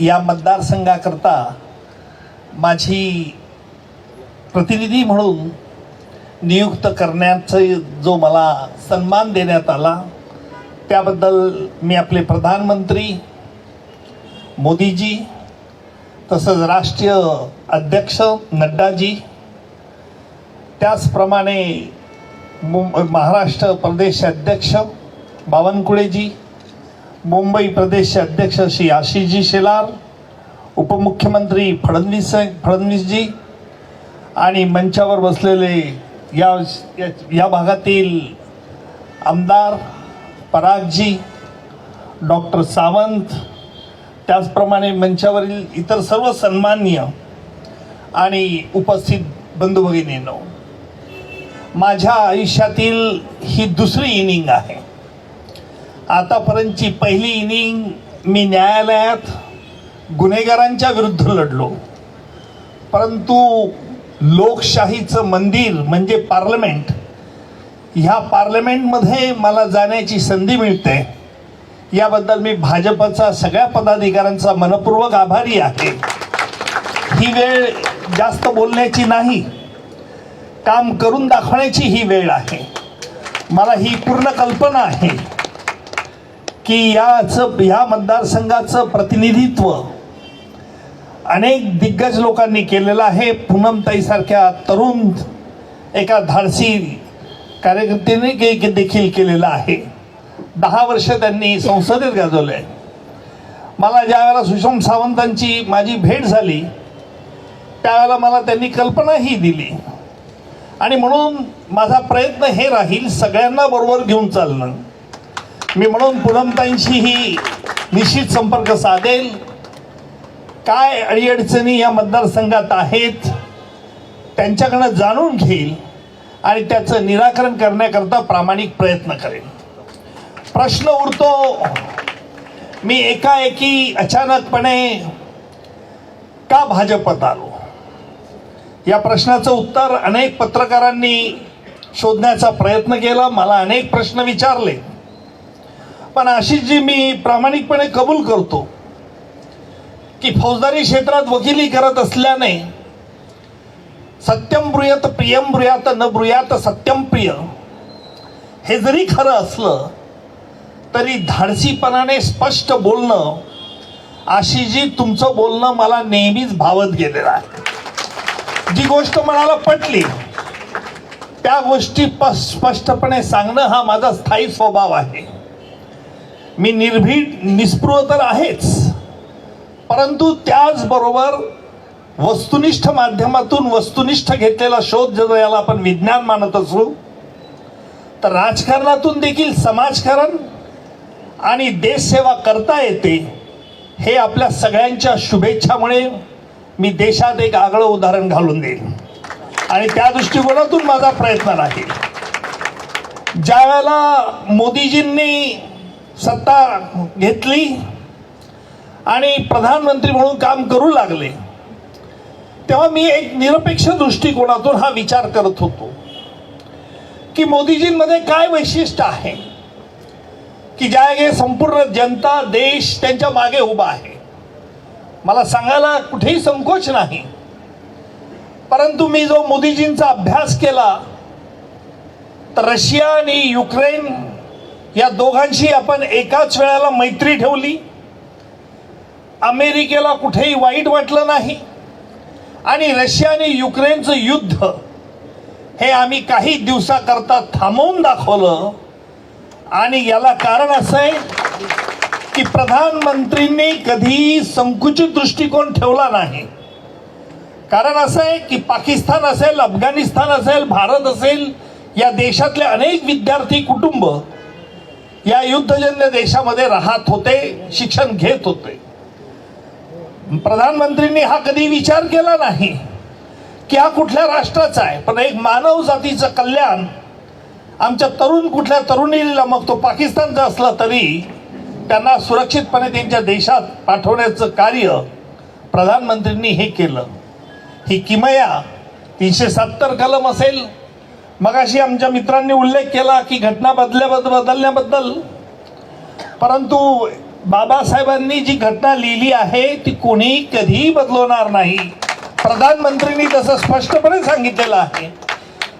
या मतदारसंघाकरता माझी प्रतिनिधी म्हणून नियुक्त करण्याचं जो मला सन्मान देण्यात आला त्याबद्दल मी आपले प्रधानमंत्री मोदीजी तसंच राष्ट्रीय अध्यक्ष नड्डाजी त्याचप्रमाणे महाराष्ट्र प्रदेश अध्यक्ष बावनकुळेजी मुंबई प्रदेश अध्यक्ष श्री आशिषजी शेलार उपमुख्यमंत्री फडणवीस फडणवीसजी आणि मंचावर बसलेले या या- या भागातील आमदार परागजी डॉक्टर सावंत त्याचप्रमाणे मंचावरील इतर सर्व सन्माननीय आणि उपस्थित बंधू भगिनींनो माझ्या आयुष्यातील ही दुसरी इनिंग आहे. आतापर्यंतची पहिली इनिंग मी न्यायालयात गुन्हेगारांच्या विरुद्ध लढलो. परंतु लोकशाहीचं मंदिर म्हणजे पार्लमेंट ह्या पार्लमेंटमध्ये मला जाण्याची संधी मिळते. याबद्दल मी भाजपचा सगळ्या पदाधिकाऱ्यांचा मनपूर्वक आभारी आहे. ही वेळ जास्त बोलण्याची नाही. काम करून दाखवण्याची ही वेळ आहे. मला ही पूर्ण कल्पना आहे. की याचं ह्या मतदारसंघाचं प्रतिनिधित्व अनेक दिग्गज लोकांनी केलेलं आहे. पूनमताईसारख्या तरुण एका धाडसी कार्यकर्त्याने के देखील केलेलं आहे. दहा वर्ष त्यांनी संसदेत गाजवलं आहे मला ज्या वेळेला सुषम सावंतांची माझी भेट झाली त्यावेळेला मला त्यांनी कल्पनाही दिली. आणि म्हणून माझा प्रयत्न हे राहील सगळ्यांना बरोबर घेऊन चालणं. मी म्हणून पूनमताईंशी ही निश्चित संपर्क साधेल. काय अडीअडचणी या मतदारसंघात आहेत त्यांच्याकडनं जाणून घेईल आणि त्याचं निराकरण करण्याकरता प्रामाणिक प्रयत्न करेन प्रश्न उरतो मी एकाएकी अचानकपणे का भाजपत आलो? या प्रश्नाचं उत्तर अनेक पत्रकारांनी शोधण्याचा प्रयत्न केला मला अनेक प्रश्न विचारले. पण अशी जी मी प्रामाणिकपणे कबूल करतो की फौजदारी क्षेत्रात वकिली करत असल्याने सत्यम ब्रुयत प्रियम ब्रुयात न ब्रुयात सत्यम प्रिय हे जरी खरं असलं तरी धाडसीपणाने स्पष्ट बोलणं आशिजी तुमचं बोलणं मला नेहमीच भावत गेलेलं आहे. जी गोष्ट मनाला पटली त्या गोष्टी प- स्पष्टपणे सांगणं हा माझा स्थायी स्वभाव आहे. मी निर्भीड निस्पृह तर आहेच. परंतु त्याचबरोबर वस्तुनिष्ठ माध्यमातून वस्तुनिष्ठ घेतलेला शोध जर याला आपण विज्ञान मानत असू तर राजकारणातून देखील समाजकारण आणि देशसेवा करता येते हे आपल्या सगळ्यांच्या शुभेच्छामुळे मी देशात एक आगळं उदाहरण घालून देईन. आणि त्या दृष्टिकोनातून माझा प्रयत्न राहील. ज्या वेळेला मोदीजींनी सत्ता घेतली आणि प्रधानमंत्री म्हणून काम करू लागले. तेव्हा मी एक निरपेक्ष दृष्टिकोनातून हा विचार करत होतो की मोदीजींमध्ये काय वैशिष्ट्य आहे? की ज्या संपूर्ण जनता देश त्यांच्या मागे उभा आहे. मला सांगायला कुठेही संकोच नाही. परंतु मी जो मोदीजींचा अभ्यास केला तर रशिया आणि युक्रेन या दोघांशी आपण एकाच वेळेला मैत्री ठेवली. अमेरिकेला कुठेही वाईट वाटलं नाही. आणि रशिया आणि युक्रेनचं युद्ध हे आम्ही काही दिवसाकरता थांबवून दाखवलं. आणि याला कारण असं आहे की प्रधानमंत्रींनी कधीही संकुचित दृष्टिकोन ठेवला नाही. कारण असं आहे की पाकिस्तान असेल अफगाणिस्तान असेल भारत असेल या देशातले अनेक विद्यार्थी कुटुंब या युद्धजन्य देशामध्ये राहत होते शिक्षण घेत होते. प्रधानमंत्रींनी हा कधी विचार केला नाही की हा कुठल्या राष्ट्राचा आहे पण एक मानव जातीचं कल्याण आमच्या तरुण कुठल्या तरुणीला मग तो पाकिस्तानचा असला तरी त्यांना सुरक्षितपणे त्यांच्या देशात पाठवण्याचं कार्य प्रधानमंत्रींनी हे केलं. ही किमया तीनशे सत्तर कलम असेल मगाशी आमच्या मित्रांनी उल्लेख केला की घटना बदल्याबद्दल बदलण्याबद्दल. परंतु बाबासाहेबांनी जी घटना लिहिली आहे ती कोणी कधीही बदलवणार नाही. प्रधानमंत्रींनी तसं स्पष्टपणे सांगितलेलं आहे.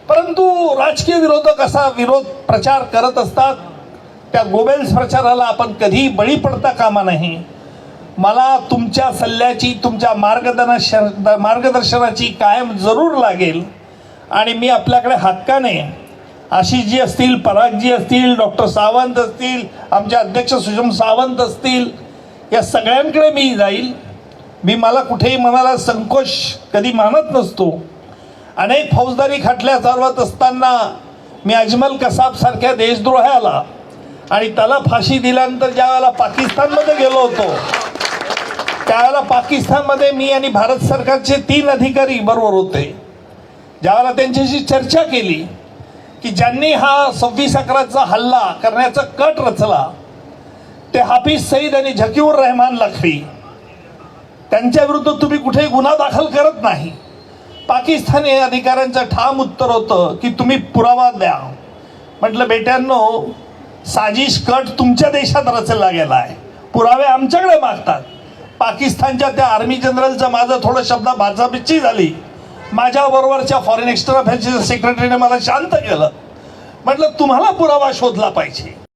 परंतु राजकीय विरोधक असा विरोध प्रचार करत असतात. त्या गोबेल्स प्रचाराला आपण कधीही बळी पडता कामा नाही मला तुमच्या सल्ल्याची तुमच्या मार्गदर्शन मार्गदर्शनाची कायम जरूर लागेल. आणि मी आपल्याकडे हक्काने आशिषजी असतील परागजी असतील डॉक्टर सावंत असतील आमचे अध्यक्ष सुषम सावंत असतील या सगळ्यांकडे मी जाईल. मी मला कुठेही मनाला संकोच कधी मानत नसतो. अनेक फौजदारी खटल्या चालवत असताना मी अजमल कसाब सारख्या देशद्रोहाला आणि त्याला फाशी दिल्यानंतर ज्या वेळेला पाकिस्तानमध्ये गेलो होतो त्यावेळेला पाकिस्तानमध्ये मी आणि भारत सरकारचे तीन अधिकारी बरोबर होते. ज्यावेळेला त्यांच्याशी चर्चा केली की ज्यांनी हा सव्वीस अकराचा हल्ला करण्याचा कट रचला ते हाफिज सईद आणि झकीउर रहमान लखवी. त्यांच्या विरुद्ध तुम्ही कुठेही गुन्हा दाखल करत नाही. पाकिस्तानी अधिकाऱ्यांचं ठाम उत्तर होतं की तुम्ही पुरावा द्या. म्हटलं बेट्यांनो साजिश कट तुमच्या देशात रचला गेला आहे. पुरावे आमच्याकडे मागतात. पाकिस्तानच्या त्या आर्मी जनरलचं माझं थोडं शब्द भाचापिच्ची झाली. माझ्याबरोबरच्या फॉरेन एक्स्टर्न अफेअर्सच्या सेक्रेटरीने मला शांत केलं. म्हटलं तुम्हाला पुरावा शोधला पाहिजे.